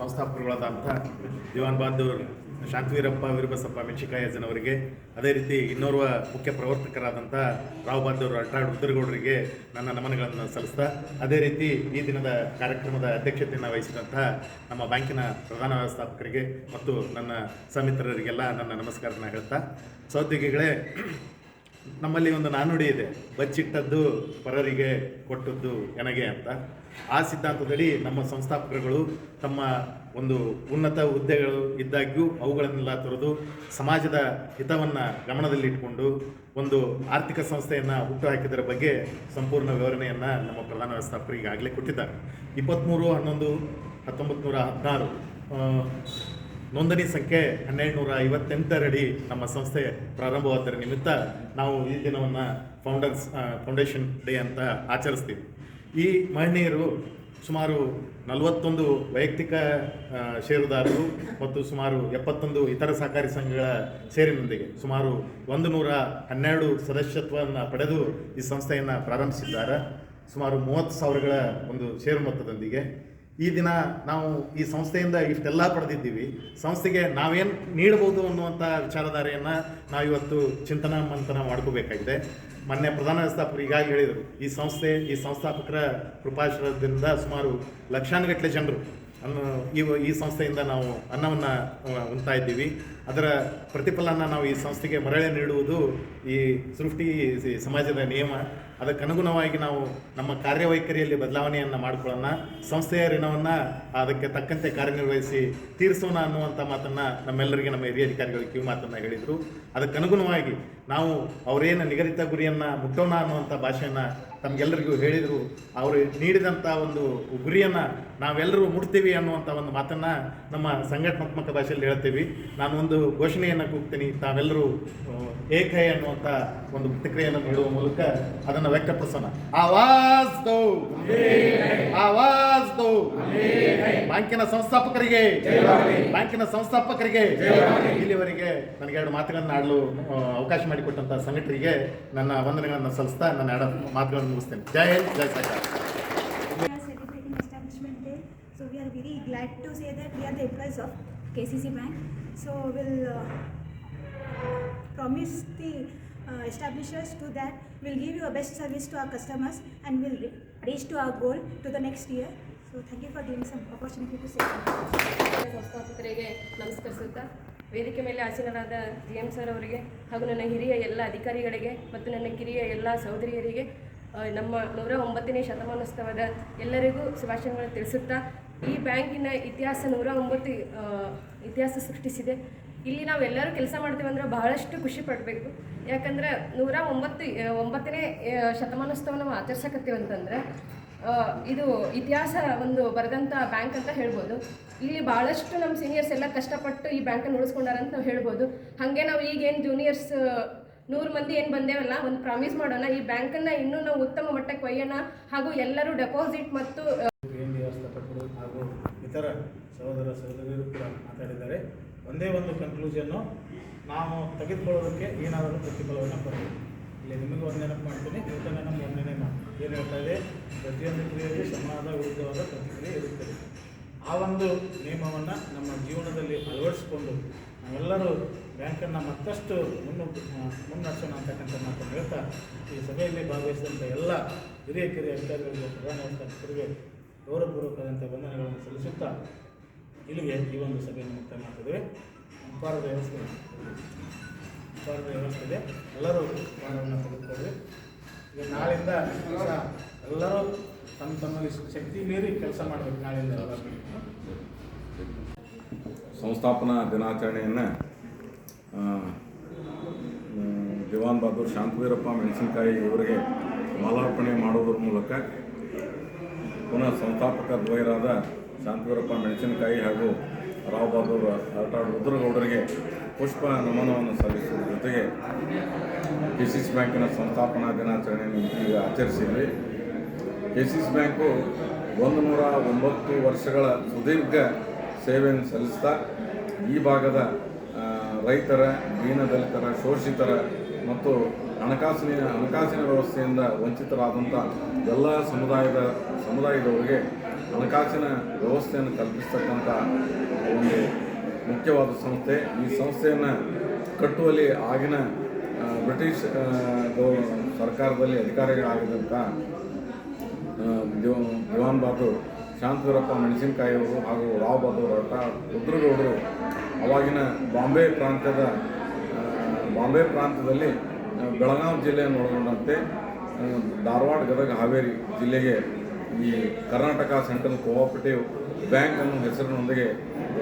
ಸಂಸ್ಥಾಪಕರುಗಳಾದಂಥ ದಿವಾನ್ ಬಹದ್ದೂರ್ ಶಾಂತವೀರಪ್ಪ ವೀರಬಸಪ್ಪ ಜನವರಿಗೆ ಅದೇ ರೀತಿ ಇನ್ನೋರ್ವ ಮುಖ್ಯ ಪ್ರವರ್ತಕರಾದಂಥ ರಾವ್ ಬಹದ್ದೂರ್ ಅಲ್ಟ್ರಾಡ್ ಉದ್ದರಗೌಡರಿಗೆ ನನ್ನ ನಮನಗಳನ್ನು ಸಲ್ಲಿಸ್ತಾ, ಅದೇ ರೀತಿ ಈ ದಿನದ ಕಾರ್ಯಕ್ರಮದ ಅಧ್ಯಕ್ಷತೆಯನ್ನು ವಹಿಸಿದಂಥ ನಮ್ಮ ಬ್ಯಾಂಕಿನ ಪ್ರಧಾನ ವ್ಯವಸ್ಥಾಪಕರಿಗೆ ಮತ್ತು ನನ್ನ ಸಮಿತ್ರರಿಗೆಲ್ಲ ನನ್ನ ನಮಸ್ಕಾರನ ಹೇಳ್ತಾ, ಸಹೋದ್ಯೋಗಿಗಳೇ ನಮ್ಮಲ್ಲಿ ಒಂದು ನಾನುಡಿ ಇದೆ. ಬಚ್ಚಿಟ್ಟದ್ದು ಪರರಿಗೆ ಕೊಟ್ಟದ್ದು ನನಗೆ ಅಂತ. ಆ ಸಿದ್ಧಾಂತದಡಿ ನಮ್ಮ ಸಂಸ್ಥಾಪಕರುಗಳು ತಮ್ಮ ಒಂದು ಉನ್ನತ ಹುದ್ದೆಗಳು ಇದ್ದಾಗ್ಯೂ ಅವುಗಳನ್ನೆಲ್ಲ ತೊರೆದು ಸಮಾಜದ ಹಿತವನ್ನು ಗಮನದಲ್ಲಿಟ್ಟುಕೊಂಡು ಒಂದು ಆರ್ಥಿಕ ಸಂಸ್ಥೆಯನ್ನು ಹುಟ್ಟುಹಾಕಿದರ ಬಗ್ಗೆ ಸಂಪೂರ್ಣ ವಿವರಣೆಯನ್ನು ನಮ್ಮ ಪ್ರಧಾನ ವ್ಯವಸ್ಥಾಪಕರು ಆಗಲೇ ಕೊಟ್ಟಿದ್ದಾರೆ. ಇಪ್ಪತ್ತ್ಮೂರು ಹನ್ನೊಂದು ಹತ್ತೊಂಬತ್ತು ನೂರ ಹದಿನಾರು ನೋಂದಣಿ ಸಂಖ್ಯೆ ಹನ್ನೆರಡು ನೂರ ಐವತ್ತೆಂಟರಡಿ ನಮ್ಮ ಸಂಸ್ಥೆ ಪ್ರಾರಂಭವಾದರ ನಿಮಿತ್ತ ನಾವು ಈ ದಿನವನ್ನು ಫೌಂಡರ್ಸ್ ಫೌಂಡೇಶನ್ ಡೇ ಅಂತ ಆಚರಿಸ್ತೀವಿ. ಈ ಮಹನೀಯರು ಸುಮಾರು ನಲವತ್ತೊಂದು ವೈಯಕ್ತಿಕ ಷೇರುದಾರರು ಮತ್ತು ಸುಮಾರು ಎಪ್ಪತ್ತೊಂದು ಇತರ ಸಹಕಾರಿ ಸಂಘಗಳ ಸೇರಿನೊಂದಿಗೆ ಸುಮಾರು ಒಂದು ನೂರ ಹನ್ನೆರಡು ಸದಸ್ಯತ್ವವನ್ನು ಪಡೆದು ಈ ಸಂಸ್ಥೆಯನ್ನು ಪ್ರಾರಂಭಿಸಿದ್ದಾರೆ. ಸುಮಾರು ಮೂವತ್ತು ಸಾವಿರಗಳ ಒಂದು ಷೇರು ಮೊತ್ತದೊಂದಿಗೆ ಈ ದಿನ ನಾವು ಈ ಸಂಸ್ಥೆಯಿಂದ ಇಷ್ಟೆಲ್ಲ ಪಡೆದಿದ್ದೀವಿ. ಸಂಸ್ಥೆಗೆ ನಾವೇನು ನೀಡಬಹುದು ಅನ್ನುವಂಥ ವಿಚಾರಧಾರೆಯನ್ನು ನಾವಿವತ್ತು ಚಿಂತನ ಮಂಥನ ಮಾಡ್ಕೋಬೇಕಾಗಿದೆ. ಮೊನ್ನೆ ಪ್ರಧಾನ ವ್ಯವಸ್ಥಾಪಕರು ಈಗಾಗಲೇ ಹೇಳಿದರು, ಈ ಸಂಸ್ಥೆ, ಈ ಸಂಸ್ಥಾಪಕರ ಕೃಪಾಶ್ರಯದಿಂದ ಸುಮಾರು ಲಕ್ಷಾನುಗಟ್ಟಲೆ ಜನರು ಅನ್ನು ಈ ಈ ಸಂಸ್ಥೆಯಿಂದ ನಾವು ಅನ್ನವನ್ನು ಉಣ್ತಾ ಇದ್ದೀವಿ. ಅದರ ಪ್ರತಿಫಲನ ನಾವು ಈ ಸಂಸ್ಥೆಗೆ ಮರಳಿ ನೀಡುವುದು ಈ ಸೃಷ್ಟಿ ಸಮಾಜದ ನಿಯಮ. ಅದಕ್ಕೆ ಅನುಗುಣವಾಗಿ ನಾವು ನಮ್ಮ ಕಾರ್ಯವೈಖರಿಯಲ್ಲಿ ಬದಲಾವಣೆಯನ್ನು ಮಾಡಿಕೊಳ್ಳೋಣ, ಸಂಸ್ಥೆಯ ಋಣವನ್ನು ಅದಕ್ಕೆ ತಕ್ಕಂತೆ ಕಾರ್ಯನಿರ್ವಹಿಸಿ ತೀರಿಸೋಣ ಅನ್ನುವಂಥ ಮಾತನ್ನು ನಮ್ಮೆಲ್ಲರಿಗೆ ನಮ್ಮ ಹಿರಿಯ ಅಧಿಕಾರಿಗಳು ಕಿವಿ ಮಾತನ್ನು ಹೇಳಿದರು. ಅದಕ್ಕೆ ಅನುಗುಣವಾಗಿ ನಾವು ಅವರೇನು ನಿಗದಿತ ಗುರಿಯನ್ನು ಮುಟ್ಟೋಣ ಅನ್ನುವಂಥ ಭಾಷೆಯನ್ನು ತಮಗೆಲ್ಲರಿಗೂ ಹೇಳಿದರು. ಅವರು ನೀಡಿದಂಥ ಒಂದು ಗುರಿಯನ್ನು ನಾವೆಲ್ಲರೂ ಮುಟ್ತೀವಿ ಅನ್ನುವಂಥ ಒಂದು ಮಾತನ್ನು ನಮ್ಮ ಸಂಘಟನಾತ್ಮಕ ಭಾಷೆಯಲ್ಲಿ ಹೇಳ್ತೀವಿ. ಒಂದು ಘೋಷಣೆಯನ್ನು ಕೂಗ್ತೀನಿ. ತಾವೆಲ್ಲರೂ ಏಕೈ ಅನ್ನುವಂಥ ಒಂದು ಪ್ರತಿಕ್ರಿಯೆಯನ್ನು ನೀಡುವ ಮೂಲಕ ಅದನ್ನು ವ್ಯಕ್ತಪಡಿಸೋಣ. ಆವಾಸ್ ದೋ. ಆವಾಜ್ ಬ್ಯಾಂಕಿನ ಸಂಸ್ಥಾಪಕರಿಗೆ. ಬ್ಯಾಂಕಿನ ಸಂಸ್ಥಾಪಕರಿಗೆ. ಇಲ್ಲಿವರೆಗೆ ನನಗೆ ಎರಡು ಮಾತುಗಳನ್ನು ಆಡಲು ಅವಕಾಶ ಮಾಡಿಕೊಟ್ಟಂಥ ಸಂಘಟನೆಗೆ ನನ್ನ ವಂದನೆಗಳನ್ನು ಸಲ್ಲಿಸ್ತಾ ನನ್ನ ಎರಡು ಮಾತುಗಳನ್ನು ಮುಗಿಸ್ತೇನೆ. ಜೈ ಹಿಂದ್, ಜೈ ಸರ್ಕಾರ. We C C bank so. So we'll uh, promise the uh, establishers to that we'll give you a best service to our customers and we'll re- reach to our goal to the next year. Thank you for giving some opportunity to say. something. ಸಂಸ್ಥಾಪಕರಿಗೆ ನಮಸ್ಕರಿಸುತ್ತಾ ವೇದಿಕೆ ಮೇಲೆ ಆಸೀನರಾದ G M sir ಅವರಿಗೆ ಹಾಗೂ ನನ್ನ ಹಿರಿಯ ಎಲ್ಲ ಅಧಿಕಾರಿಗಳಿಗೆ ಮತ್ತು ನನ್ನ ಕಿರಿಯ ಎಲ್ಲ ಸಹೋದರಿಯರಿಗೆ ನಮ್ಮ ನೂರ ಒಂಬತ್ತನೇ ಶತಮಾನೋತ್ಸವದ ಎಲ್ಲರಿಗೂ ಶುಭಾಶಯಗಳನ್ನು ತಿಳಿಸುತ್ತಾ ಈ ಬ್ಯಾಂಕಿನ ಇತಿಹಾಸ ನೂರ ಒಂಬತ್ತು ಇತಿಹಾಸ ಸೃಷ್ಟಿಸಿದೆ. ಇಲ್ಲಿ ನಾವೆಲ್ಲರೂ ಕೆಲಸ ಮಾಡ್ತೀವಿ ಅಂದರೆ ಬಹಳಷ್ಟು ಖುಷಿ ಪಡಬೇಕು. ಯಾಕಂದ್ರೆ ನೂರ ಒಂಬತ್ತು ಒಂಬತ್ತನೇ ಶತಮಾನೋತ್ಸವ ನಾವು ಆಚರಿಸಕತ್ತೀವಿ ಅಂತಂದ್ರೆ ಇದು ಇತಿಹಾಸ ಒಂದು ಬರೆದಂಥ ಬ್ಯಾಂಕ್ ಅಂತ ಹೇಳ್ಬೋದು. ಇಲ್ಲಿ ಭಾಳಷ್ಟು ನಮ್ಮ ಸೀನಿಯರ್ಸ್ ಎಲ್ಲ ಕಷ್ಟಪಟ್ಟು ಈ ಬ್ಯಾಂಕನ್ನು ಉಳಿಸ್ಕೊಂಡಾರೆ ಅಂತ ನಾವು ಹೇಳ್ಬೋದು. ಹಾಗೆ ನಾವು ಈಗೇನು ಜೂನಿಯರ್ಸ್ ನೂರು ಮಂದಿ ಏನು ಬಂದೇವಲ್ಲ, ಒಂದು ಪ್ರಾಮಿಸ್ ಮಾಡೋಣ, ಈ ಬ್ಯಾಂಕನ್ನು ಇನ್ನೂ ನಾವು ಉತ್ತಮ ಮಟ್ಟಕ್ಕೆ ಒಯ್ಯೋಣ, ಹಾಗೂ ಎಲ್ಲರೂ ಡೆಪಾಸಿಟ್ ಮತ್ತು ಏನು ವ್ಯವಸ್ಥಾಪಕರು ಹಾಗೂ ಇತರ ಸಹೋದರ ಸಹೋದರಿಯರು ಕೂಡ ಮಾತಾಡಿದ್ದಾರೆ. ಒಂದೇ ಒಂದು ಕನ್ಕ್ಲೂಷನ್ನು ನಾವು ತೆಗೆದುಕೊಳ್ಳೋದಕ್ಕೆ ಏನಾದರೂ ಪ್ರತಿಫಲವನ್ನು ಕೊಡಬೇಕು ಇಲ್ಲಿ ನಿಮಗೆ ಒಂದು ನೆನಪು ಮಾಡ್ತೀನಿ ನಮ್ಮ ಒಂದನೇ ಮಾತು. ಏನು ಹೇಳ್ತಾ ಇದೆ? ಪ್ರತಿಯೊಂದು ಕ್ರಿಯೆಯಲ್ಲಿ ಸಮಾಜದ ವಿರುದ್ಧವಾದ ಪ್ರತಿಕ್ರಿಯೆ ಇರುತ್ತದೆ ಆ ಒಂದು ನಿಯಮವನ್ನು ನಮ್ಮ ಜೀವನದಲ್ಲಿ ಅಳವಡಿಸಿಕೊಂಡು ನಾವೆಲ್ಲರೂ ಬ್ಯಾಂಕನ್ನು ಮತ್ತಷ್ಟು ಮುನ್ನು, ಮುನ್ನಡೆಸೋಣ ಅಂತಕ್ಕಂಥ ಮಾತನ್ನು ಹೇಳ್ತಾ, ಈ ಸಭೆಯಲ್ಲಿ ಭಾಗವಹಿಸಿದಂಥ ಎಲ್ಲ ಹಿರಿಯ ಕಿರಿಯ ಅಧಿಕಾರಿಗಳಿಗೆ ಪ್ರಧಾನ ವ್ಯವಸ್ಥಾಪಕರಿಗೆ ಗೌರವಪೂರ್ವಕವಾದಂಥ ವಂದನೆಗಳನ್ನು ಸಲ್ಲಿಸುತ್ತಾ ಇಲ್ಲಿಗೆ ಈ ಒಂದು ಸಭೆಯನ್ನು ಮುಕ್ತಾಯ ಮಾಡ್ತಿದ್ದೇವೆ. ಉಪಹಾರದ ವ್ಯವಸ್ಥೆ. ಉಪಹಾರದ ವ್ಯವಸ್ಥೆ ಇದೆ. ಎಲ್ಲರೂ ಉಪಹಾರವನ್ನು ತೆಗೆದುಕೊಳ್ಳಿ. ಈಗ ನಾಳೆಯಿಂದ ಎಲ್ಲರೂ ತಮ್ಮ ತಮ್ಮಲ್ಲಿ ಶಕ್ತಿ ಮೀರಿ ಕೆಲಸ ಮಾಡಬೇಕು ನಾಳೆಯಿಂದ ಸಂಸ್ಥಾಪನಾ ದಿನಾಚರಣೆಯನ್ನು ದಿವಾನ್ ಬಹದ್ದೂರ್ ಶಾಂತವೀರಪ್ಪ ಮೆಣಸಿನಕಾಯಿ ಇವರಿಗೆ ಮಾಲಾರ್ಪಣೆ ಮಾಡುವುದರ ಮೂಲಕ ಪುನಃ ಸಂಸ್ಥಾಪಕ ದ್ವಯರಾದ ಶಾಂತವೀರಪ್ಪ ಮೆಣಸಿನಕಾಯಿ ಹಾಗೂ ರಾವ್ ಬಹದ್ದೂರ್ ಅಲ್ಟಾಡ್ ರುದ್ರಗೌಡರಿಗೆ ಪುಷ್ಪ ನಮನವನ್ನು ಸಲ್ಲಿಸುವ ಜೊತೆಗೆ ಕೆ ಸಿ ಬ್ಯಾಂಕಿನ ಸಂಸ್ಥಾಪನಾ ದಿನಾಚರಣೆಯನ್ನು ಈಗ ಆಚರಿಸಿದ್ವಿ. ಕೆ ಸಿ ಬ್ಯಾಂಕು ಒಂದು ನೂರ ಒಂಬತ್ತು ವರ್ಷಗಳ ಸುದೀರ್ಘ ಸೇವೆಯನ್ನು ಸಲ್ಲಿಸ್ತಾ, ಈ ಭಾಗದ ರೈತರ ದೀನದಲಿತರ ಶೋಷಿತರ ಮತ್ತು ಹಣಕಾಸಿನ ಹಣಕಾಸಿನ ವ್ಯವಸ್ಥೆಯಿಂದ ವಂಚಿತರಾದಂಥ ಎಲ್ಲ ಸಮುದಾಯದ, ಸಮುದಾಯದವರಿಗೆ ಹಣಕಾಸಿನ ವ್ಯವಸ್ಥೆಯನ್ನು ಕಲ್ಪಿಸ್ತಕ್ಕಂಥ ಒಂದು ಮುಖ್ಯವಾದ ಸಂಸ್ಥೆ. ಈ ಸಂಸ್ಥೆಯನ್ನು ಕಟ್ಟುವಲ್ಲಿ ಆಗಿನ ಬ್ರಿಟಿಷ್ ಸರ್ಕಾರದಲ್ಲಿ ಅಧಿಕಾರಿಗಳಾಗಿದ್ದಂಥ ದಿವಾನ್ ಬಹದ್ದೂರ್ ಶಾಂತವೀರಪ್ಪ ಮೆಣಸಿನಕಾಯಿ ಅವರು ಹಾಗೂ ರಾವ್ ಬಹದ್ದೂರ್ ರಟ ರುದ್ರಗೌಡರು ಅವಾಗಿನ ಬಾಂಬೆ ಪ್ರಾಂತ್ಯದ ಬಾಂಬೆ ಪ್ರಾಂತ್ಯದಲ್ಲಿ ಬೆಳಗಾವಿ ಜಿಲ್ಲೆಯನ್ನು ಒಳಗೊಂಡಂತೆ ಧಾರವಾಡ ಗದಗ ಹಾವೇರಿ ಜಿಲ್ಲೆಗೆ ಈ ಕರ್ನಾಟಕ ಸೆಂಟ್ರಲ್ ಕೋಆಪರೇಟಿವ್ ಬ್ಯಾಂಕ್ ಅನ್ನೋ ಹೆಸರಿನೊಂದಿಗೆ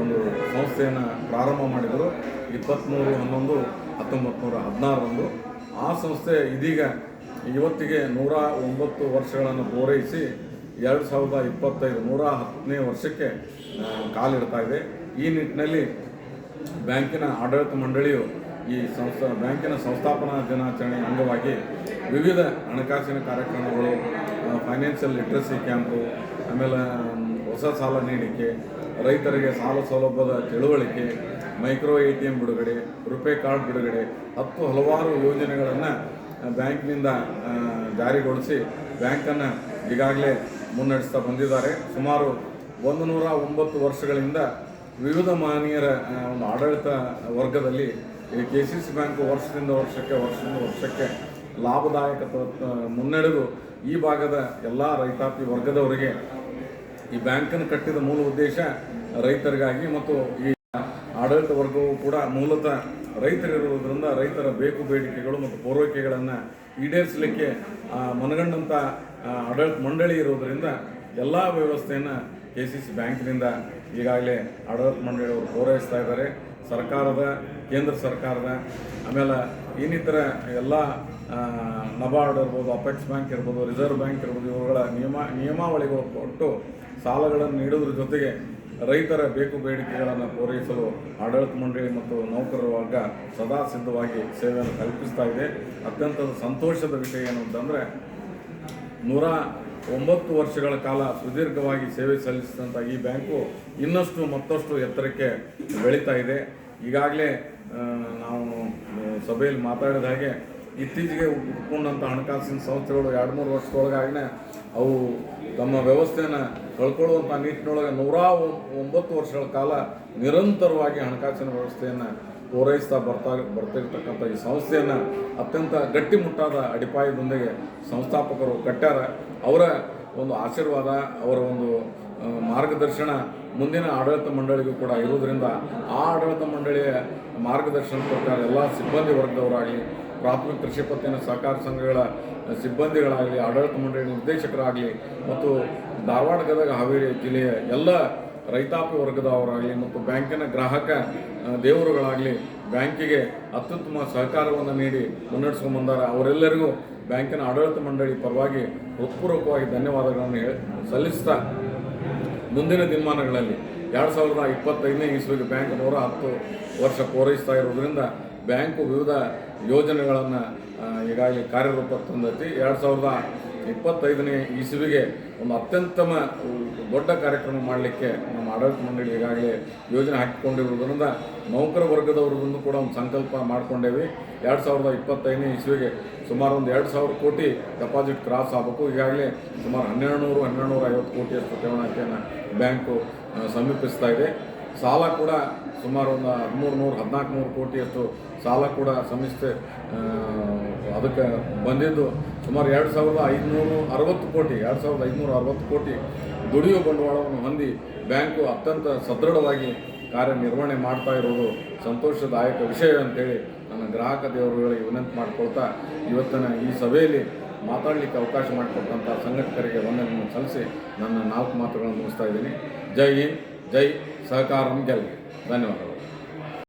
ಒಂದು ಸಂಸ್ಥೆಯನ್ನು ಪ್ರಾರಂಭ ಮಾಡಿದರು. ಇಪ್ಪತ್ತ್ಮೂರು ಹನ್ನೊಂದು ಹತ್ತೊಂಬತ್ತು ನೂರ ಹದಿನಾರರಂದು. ಆ ಸಂಸ್ಥೆ ಇದೀಗ ಇವತ್ತಿಗೆ ನೂರ ಒಂಬತ್ತು ವರ್ಷಗಳನ್ನು ಪೂರೈಸಿ ಎರಡು ಸಾವಿರದ ಇಪ್ಪತ್ತೈದು, ನೂರ ಹತ್ತನೇ ವರ್ಷಕ್ಕೆ ಕಾಲಿಡ್ತಾ ಇದೆ. ಈ ನಿಟ್ಟಿನಲ್ಲಿ ಬ್ಯಾಂಕಿನ ಆಡಳಿತ ಮಂಡಳಿಯು ಈ ಸಂಸ್ಥಾ, ಬ್ಯಾಂಕಿನ ಸಂಸ್ಥಾಪನಾ ದಿನಾಚರಣೆಯ ಅಂಗವಾಗಿ ವಿವಿಧ ಹಣಕಾಸಿನ ಕಾರ್ಯಕ್ರಮಗಳು ಫೈನಾನ್ಷಿಯಲ್ ಲಿಟ್ರಸಿ ಕ್ಯಾಂಪು, ಆಮೇಲೆ ಹೊಸ ಸಾಲ ನೀಡಿಕೆ, ರೈತರಿಗೆ ಸಾಲ ಸೌಲಭ್ಯದ ತಿಳುವಳಿಕೆ, ಮೈಕ್ರೋ ಎ ಟಿ ಎಂ ಬಿಡುಗಡೆ, ರುಪೇ ಕಾರ್ಡ್ ಬಿಡುಗಡೆ, ಹತ್ತು ಹಲವಾರು ಯೋಜನೆಗಳನ್ನು ಬ್ಯಾಂಕ್ನಿಂದ ಜಾರಿಗೊಳಿಸಿ ಬ್ಯಾಂಕನ್ನು ಈಗಾಗಲೇ ಮುನ್ನಡೆಸ್ತಾ ಬಂದಿದ್ದಾರೆ. ಸುಮಾರು ಒಂದು ನೂರ ಒಂಬತ್ತು ವರ್ಷಗಳಿಂದ ವಿವಿಧ ಮಾನೀಯರ ಒಂದು ಆಡಳಿತ ವರ್ಗದಲ್ಲಿ ಕೆ ಸಿ ಸಿ ಬ್ಯಾಂಕು ವರ್ಷದಿಂದ ವರ್ಷಕ್ಕೆ ವರ್ಷದಿಂದ ವರ್ಷಕ್ಕೆ ಲಾಭದಾಯಕ ಮುನ್ನಡೆದು ಈ ಭಾಗದ ಎಲ್ಲ ರೈತಾಪಿ ವರ್ಗದವರಿಗೆ ಈ ಬ್ಯಾಂಕನ್ನು ಕಟ್ಟಿದ ಮೂಲ ಉದ್ದೇಶ ರೈತರಿಗಾಗಿ ಮತ್ತು ಈ ಆಡಳಿತ ವರ್ಗವು ಕೂಡ ಮೂಲತಃ ರೈತರಿರುವುದರಿಂದ ರೈತರ ಬೇಕು ಬೇಡಿಕೆಗಳು ಮತ್ತು ಪೂರೈಕೆಗಳನ್ನು ಈಡೇರಿಸಲಿಕ್ಕೆ ಮನಗಂಡಂಥ ಆಡಳಿತ ಮಂಡಳಿ ಇರುವುದರಿಂದ ಎಲ್ಲ ವ್ಯವಸ್ಥೆಯನ್ನು ಕೆ ಸಿ ಸಿ ಬ್ಯಾಂಕಿನಿಂದ ಈಗಾಗಲೇ ಆಡಳಿತ ಮಂಡಳಿಯವರು ಪೂರೈಸ್ತಾ ಇದ್ದಾರೆ. ಸರ್ಕಾರದ, ಕೇಂದ್ರ ಸರ್ಕಾರದ, ಆಮೇಲೆ ಇನ್ನಿತರ ಎಲ್ಲ ನಬಾರ್ಡ್ ಇರ್ಬೋದು ಅಪೆಕ್ಸ್ ಬ್ಯಾಂಕ್ ಇರ್ಬೋದು ರಿಸರ್ವ್ ಬ್ಯಾಂಕ್ ಇರ್ಬೋದು ಇವುಗಳ ನಿಯಮ, ನಿಯಮಾವಳಿಗಳು ಕೊಟ್ಟು ಸಾಲಗಳನ್ನು ನೀಡೋದ್ರ ಜೊತೆಗೆ ರೈತರ ಬೇಕು ಬೇಡಿಕೆಗಳನ್ನು ಪೂರೈಸಲು ಆಡಳಿತ ಮಂಡಳಿ ಮತ್ತು ನೌಕರರ ವರ್ಗ ಸದಾ ಸಿದ್ಧವಾಗಿ ಸೇವೆಯನ್ನು ಕಲ್ಪಿಸ್ತಾ ಇದೆ. ಅತ್ಯಂತ ಸಂತೋಷದ ವಿಷಯ ಏನು ಅಂತಂದರೆ, ನೂರ ಒಂಬತ್ತು ವರ್ಷಗಳ ಕಾಲ ಸುದೀರ್ಘವಾಗಿ ಸೇವೆ ಸಲ್ಲಿಸಿದಂಥ ಈ ಬ್ಯಾಂಕು ಇನ್ನಷ್ಟು ಮತ್ತಷ್ಟು ಎತ್ತರಕ್ಕೆ ಬೆಳೀತಾ ಇದೆ. ಈಗಾಗಲೇ ನಾವು ಸಭೆಯಲ್ಲಿ ಮಾತಾಡಿದ ಹಾಗೆ ಇತ್ತೀಚೆಗೆ ಹುಟ್ಕೊಂಡಂಥ ಹಣಕಾಸಿನ ಸಂಸ್ಥೆಗಳು ಎರಡು ಮೂರು ವರ್ಷದೊಳಗಾಗಿನೇ ಅವು ತಮ್ಮ ವ್ಯವಸ್ಥೆಯನ್ನು ಕಳ್ಕೊಳ್ಳುವಂಥ ನಿಟ್ಟಿನೊಳಗೆ ನೂರ ಒಂಬತ್ತು ವರ್ಷಗಳ ಕಾಲ ನಿರಂತರವಾಗಿ ಹಣಕಾಸಿನ ವ್ಯವಸ್ಥೆಯನ್ನು ಪೂರೈಸ್ತಾ ಬರ್ತಾ, ಬರ್ತಿರ್ತಕ್ಕಂಥ ಈ ಸಂಸ್ಥೆಯನ್ನು ಅತ್ಯಂತ ಗಟ್ಟಿಮುಟ್ಟಾದ ಅಡಿಪಾಯದೊಂದಿಗೆ ಸಂಸ್ಥಾಪಕರು ಕಟ್ಟಾರ ಅವರ ಒಂದು ಆಶೀರ್ವಾದ, ಅವರ ಒಂದು ಮಾರ್ಗದರ್ಶನ ಮುಂದಿನ ಆಡಳಿತ ಮಂಡಳಿಗೂ ಕೂಡ ಇರುವುದರಿಂದ ಆ ಆಡಳಿತ ಮಂಡಳಿಯ ಮಾರ್ಗದರ್ಶನ ಪ್ರಕಾರ ಎಲ್ಲ ಸಿಬ್ಬಂದಿ ವರ್ಗದವರಾಗಲಿ, ಪ್ರಾಥಮಿಕ ಕೃಷಿ ಪತ್ತಿನ ಸಹಕಾರ ಸಂಘಗಳ ಸಿಬ್ಬಂದಿಗಳಾಗಲಿ, ಆಡಳಿತ ಮಂಡಳಿ ನಿರ್ದೇಶಕರಾಗಲಿ ಮತ್ತು ಧಾರವಾಡ, ಗದಗ, ಹಾವೇರಿ ಜಿಲ್ಲೆಯ ಎಲ್ಲ ರೈತಾಪಿ ವರ್ಗದವರಾಗಲಿ ಮತ್ತು ಬ್ಯಾಂಕಿನ ಗ್ರಾಹಕ ದೇವರುಗಳಾಗಲಿ ಬ್ಯಾಂಕಿಗೆ ಅತ್ಯುತ್ತಮ ಸಹಕಾರವನ್ನು ನೀಡಿ ಮುನ್ನಡೆಸ್ಕೊಂಡು ಬಂದಾರ. ಅವರೆಲ್ಲರಿಗೂ ಬ್ಯಾಂಕಿನ ಆಡಳಿತ ಮಂಡಳಿ ಪರವಾಗಿ ಹೃತ್ಪೂರ್ವಕವಾಗಿ ಧನ್ಯವಾದಗಳನ್ನು ಹೇಳಿ ಸಲ್ಲಿಸ್ತಾ ಮುಂದಿನ ದಿನಮಾನಗಳಲ್ಲಿ ಎರಡು ಸಾವಿರದ ಇಪ್ಪತ್ತೈದನೇ ಇಸ್ವಿಗೆ ಬ್ಯಾಂಕ್ ನೂರ ಹತ್ತು ವರ್ಷ ಪೂರೈಸ್ತಾ ಇರೋದ್ರಿಂದ ಬ್ಯಾಂಕು ವಿವಿಧ ಯೋಜನೆಗಳನ್ನು ಈಗಾಗಲೇ ಕಾರ್ಯರೂಪ ತಂದೈತಿ. ಎರಡು ಸಾವಿರದ ಇಪ್ಪತ್ತೈದನೇ ಇಸುವಿಗೆ ಒಂದು ಅತ್ಯಂತಮ ದೊಡ್ಡ ಕಾರ್ಯಕ್ರಮ ಮಾಡಲಿಕ್ಕೆ ಆಡಳಿತ ಮಂಡಳಿ ಈಗಾಗಲೇ ಯೋಜನೆ ಹಾಕಿಕೊಂಡಿರುವುದರಿಂದ ನೌಕರ ವರ್ಗದವ್ರದ್ದು ಕೂಡ ಒಂದು ಸಂಕಲ್ಪ ಮಾಡಿಕೊಂಡೇವಿ. ಎರಡು ಸಾವಿರದ ಇಪ್ಪತ್ತೈದನೇ ಇಸ್ವಿಗೆ ಸುಮಾರು ಒಂದು ಎರಡು ಸಾವಿರ ಕೋಟಿ ಡೆಪಾಸಿಟ್ ಕ್ರಾಸ್ ಆಗಬೇಕು. ಈಗಾಗಲೇ ಸುಮಾರು ಹನ್ನೆರಡು ನೂರು ಹನ್ನೆರಡು ನೂರ ಐವತ್ತು ಕೋಟಿಯಷ್ಟು ಠೇವಣಿಕೆಯನ್ನು ಬ್ಯಾಂಕು ಸಮೀಪಿಸ್ತಾ ಇದೆ. ಸಾಲ ಕೂಡ ಸುಮಾರು ಒಂದು ಹದಿಮೂರು ನೂರು ಹದಿನಾಲ್ಕು ನೂರು ಕೋಟಿಯಷ್ಟು ಸಾಲ ಕೂಡ ಸಂಸ್ಥೆ ಅದಕ್ಕೆ ಬಂದಿದ್ದು ಸುಮಾರು ಎರಡು ಸಾವಿರದ ಐದುನೂರು ಅರವತ್ತು ಕೋಟಿ, ಎರಡು ಸಾವಿರದ ಐದುನೂರ ಅರವತ್ತು ಕೋಟಿ ದುಡಿಯುವ ಬಂಡವಾಳವನ್ನು ಹೊಂದಿ ಬ್ಯಾಂಕು ಅತ್ಯಂತ ಸದೃಢವಾಗಿ ಕಾರ್ಯನಿರ್ವಹಣೆ ಮಾಡ್ತಾ ಇರೋದು ಸಂತೋಷದಾಯಕ ವಿಷಯ ಅಂತೇಳಿ ನನ್ನ ಗ್ರಾಹಕ ದೇವರುಗಳಿಗೆ ವಿನಂತಿ ಮಾಡಿಕೊಳ್ತಾ ಇವತ್ತಿನ ಈ ಸಭೆಯಲ್ಲಿ ಮಾತಾಡಲಿಕ್ಕೆ ಅವಕಾಶ ಮಾಡಿಕೊಟ್ಟಂಥ ಸಂಘಟಕರಿಗೆ ವಂದನೆಯನ್ನು ಸಲ್ಲಿಸಿ ನನ್ನ ನಾಲ್ಕು ಮಾತುಗಳನ್ನು ಮುಗಿಸ್ತಾ ಇದ್ದೀನಿ. ಜೈ ಹಿಂದ್, ಜೈ ಸಹಕಾರ ಗೆಲ್ಲಿ ಧನ್ಯವಾದಗಳು.